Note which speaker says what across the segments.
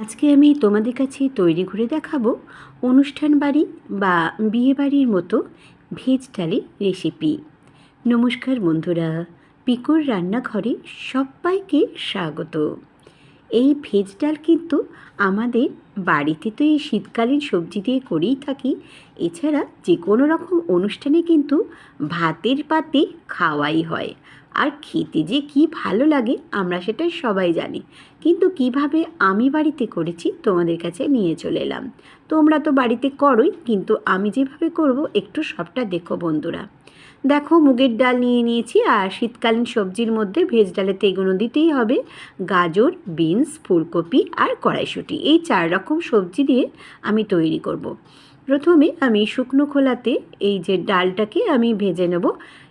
Speaker 1: আজকে আমি তোমাদের কাছে তৈরি করে দেখাবো অনুষ্ঠান বাড়ি বা বিয়ে বাড়ির মতো ভেজ ডালের রেসিপি নমস্কার বন্ধুরা, পিকোর রান্নাঘরে সবাইকে স্বাগত। এই ভেজ ডাল কিন্তু আমাদের বাড়িতে তো এই শীতকালীন সবজি দিয়ে করেই থাকি, এছাড়া যে কোনো রকম অনুষ্ঠানে কিন্তু ভাতের পাতে খাওয়াই হয়। আর খেতে যে কি ভালো লাগে, আমরা সেটা সবাই জানি। কিন্তু কীভাবে আমি বাড়িতে করেছি, তোমাদের কাছে নিয়ে চলে এলাম। তোমরা তো বাড়িতে করোই, কিন্তু আমি যেভাবে করব, একটু সবটা দেখো বন্ধুরা। দেখো, মুগের ডাল নিয়ে নিয়েছি, আর শীতকালীন সবজির মধ্যে ভেজ ডালে তো এগুলো দিতেই হবে। গাজর, বিনস, ফুলকপি আর কড়াইশুঁটি। এই চার রকম সবজি দিয়ে আমি তৈরি করব। প্রথমে আমি শুকনো খোলাতে এই যে ডালটাকে আমি ভেজে নেব।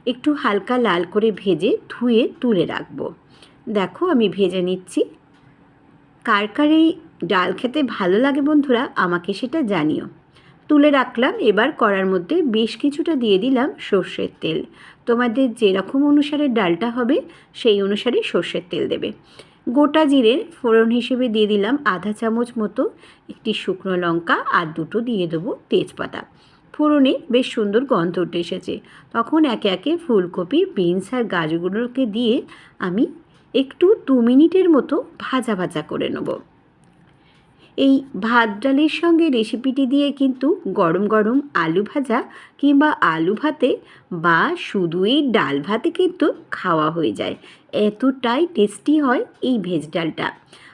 Speaker 1: একটু হালকা লাল করে ভেজে ধুয়ে তুলে রাখব। দেখো আমি ভেজে নিচ্ছি। কার কার এই ডাল খেতে ভালো লাগে বন্ধুরা, আমাকে সেটা জানিও। তুলে রাখলাম, এবার করার মধ্যে বেশ কিছুটা দিয়ে দিলাম সর্ষের তেল। তোমাদের যেরকম অনুসারে ডালটা হবে, সেই অনুসারে সর্ষের তেল দেবে। গোটা জিরের ফোড়ন হিসেবে দিয়ে দিলাম আধা চামচ মতো একটি শুকনো লঙ্কা আর দুটো দিয়ে দেবো তেজপাতা। ফোড়নে বেশ সুন্দর গন্ধ উঠে এসেছে। তখন একে একে ফুলকপি, বিনস আর গাছগুলোকে দিয়ে আমি একটু দু মিনিটের মতো ভাজা ভাজা করে নেব। এই ভাত ডালের সঙ্গে রেসিপিটি দিয়ে কিন্তু গরম গরম আলু ভাজা কিংবা আলু ভাতে বা শুধু এই ডাল ভাতে কিন্তু খাওয়া হয়ে যায়। এতটাই টেস্টি হয় এই ভেজ ডালটা।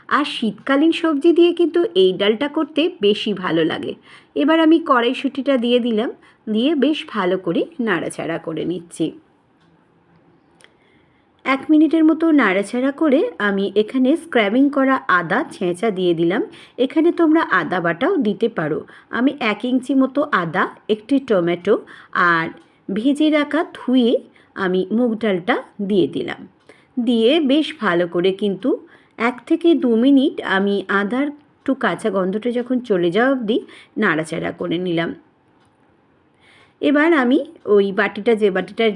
Speaker 1: আর শীতকালীন সবজি দিয়ে কিন্তু এই ডালটা করতে বেশি ভালো লাগে। এবার আমি কড়াইশুঁটিটা দিয়ে দিলাম, দিয়ে বেশ ভালো করে নাড়াচাড়া করে নিচ্ছি। এক মিনিটের মতো নাড়াচাড়া করে আমি এখানে স্ক্র্যাবিং করা আদা ছেঁচা দিয়ে দিলাম। এখানে তোমরা আদা বাটাও দিতে পারো। আমি এক ইঞ্চি মতো আদা, একটি টমেটো আর ভেজে রাখা ধুয়ে আমি মুগ ডালটা দিয়ে দিলাম। দিয়ে বেশ ভালো করে কিন্তু এক থেকে দু মিনিট আমি আদার একটু কাঁচা গন্ধটা যখন চলে যাওয়া অবধি নাড়াচাড়া করে নিলাম। এবার আমি ওই বাটিটা, যে বাটিটার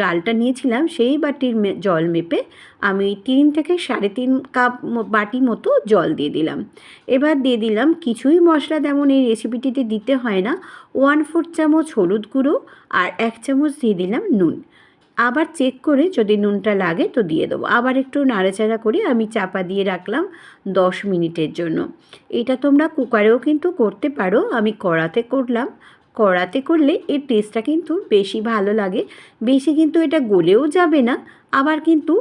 Speaker 1: ডালটা নিয়েছিলাম, সেই বাটির জল মেপে আমি তিন থেকে সাড়ে তিন কাপ বাটি মতো জল দিয়ে দিলাম। এবার দিয়ে দিলাম কিছুই মশলা, তেমন এই রেসিপিটিতে দিতে হয় না। ওয়ান ফোর চামচ হলুদ গুঁড়ো আর এক চামচ দিয়ে দিলাম নুন। আবার চেক করে যদি নুনটা লাগে তো দিয়ে দেবো। আবার একটু নাড়াচাড়া করে আমি চাপা দিয়ে রাখলাম দশ মিনিটের জন্য। এটা তোমরা কুকারেও কিন্তু করতে পারো। আমি কড়াতে করলাম। কড়াতে করলে এর টেস্টটা কিন্তু বেশি ভালো লাগে। বেশি কিন্তু এটা গলেও যাবে না, আবার কিন্তু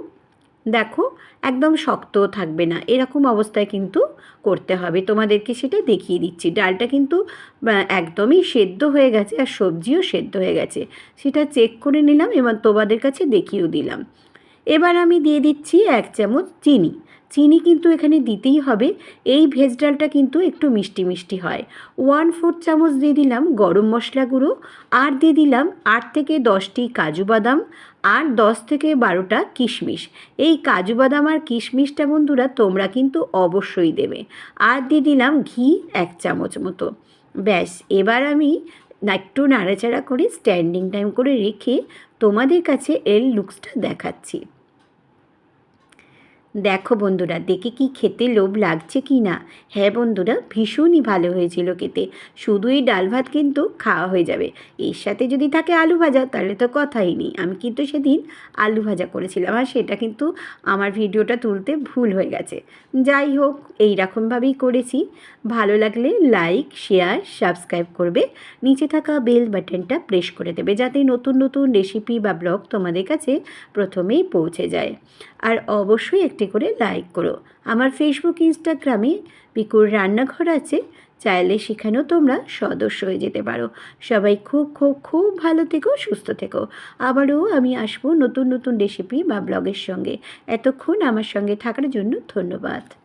Speaker 1: দেখো একদম শক্তও থাকবে না। এরকম অবস্থায় কিন্তু করতে হবে। তোমাদেরকে সেটা দেখিয়ে দিচ্ছি। ডালটা কিন্তু একদমই সেদ্ধ হয়ে গেছে আর সবজিও সেদ্ধ হয়ে গেছে। সেটা চেক করে নিলাম এবং তোমাদের কাছে দেখিয়েও দিলাম। এবার আমি দিয়ে দিচ্ছি এক চামচ চিনি। চিনি কিন্তু এখানে দিতেই হবে। এই ভেজ ডালটা কিন্তু একটু মিষ্টি মিষ্টি হয়। ওয়ান ফোর্থ চামচ দিয়ে দিলাম গরম মশলা গুঁড়ো। আর দিয়ে দিলাম আট থেকে দশটি কাজু বাদাম। আর দশ থেকে বারোটা কিশমিশ। এই কাজু বাদাম আর কিশমিশটা বন্ধুরা তোমরা কিন্তু অবশ্যই দেবে। আর দিয়ে দিলাম ঘি এক চামচ মতো। ব্যাস, এবার আমি একটু নাড়াচাড়া করে স্ট্যান্ডিং টাইম করে রেখে তোমাদের কাছে এর লুকসটা দেখাচ্ছি। দেখো বন্ধুরা, দেখে কি খেতে লোভ লাগছে কি না? হ্যাঁ বন্ধুরা, ভীষণই ভালো হয়েছিল খেতে। শুধু এই ডাল ভাত কিন্তু খাওয়া হয়ে যাবে। এর সাথে যদি থাকে আলু ভাজা, তাহলে তো কথাই নেই। আমি কিন্তু সেদিন আলু ভাজা করেছিলাম আর সেটা কিন্তু আমার ভিডিওটা তুলতে ভুল হয়ে গেছে। যাই হোক, এই রকমভাবেই করেছি। ভালো লাগলে লাইক, শেয়ার, সাবস্ক্রাইব করবে। নিচে থাকা বেল বাটনটা প্রেস করে দেবে যাতে নতুন নতুন রেসিপি বা ব্লগ তোমাদের কাছে প্রথমেই পৌঁছে যায়। আর অবশ্যই একটি করে লাইক করো। আমার ফেসবুক ইনস্টাগ্রামে পিকুর রান্নাঘর আছে, চাইলে সেখানেও তোমরা সদস্য হয়ে যেতে পারো। সবাই খুব খুব খুব ভালো থেকো, সুস্থ থেকো। আবারও আমি আসব নতুন নতুন রেসিপি বা ব্লগের সঙ্গে। এতক্ষণ আমার সঙ্গে থাকার জন্য ধন্যবাদ।